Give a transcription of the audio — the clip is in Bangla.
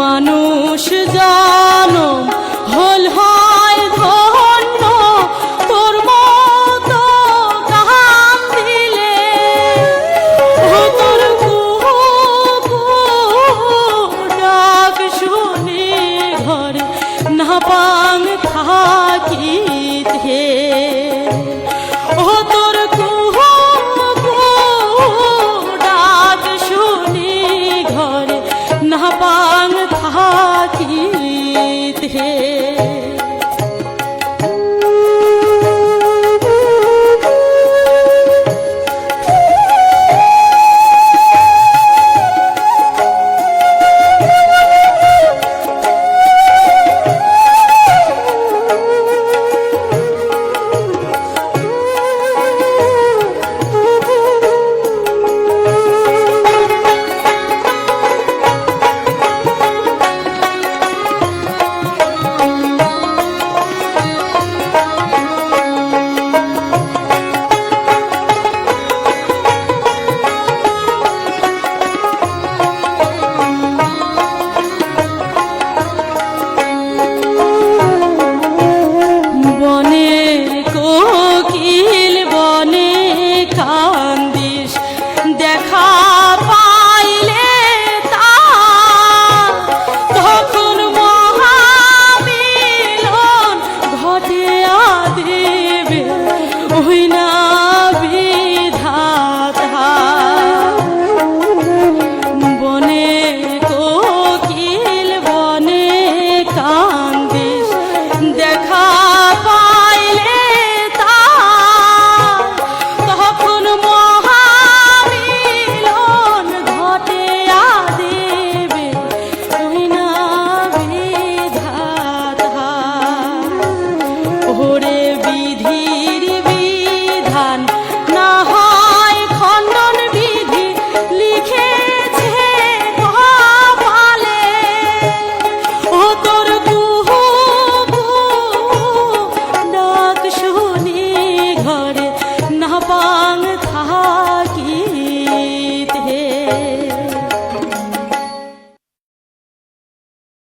মানুষ জানো, হল হয় ধন্য, তোর মতো কাম দিলে তোর ডাক শুনে ঘরে না পাং থাকি।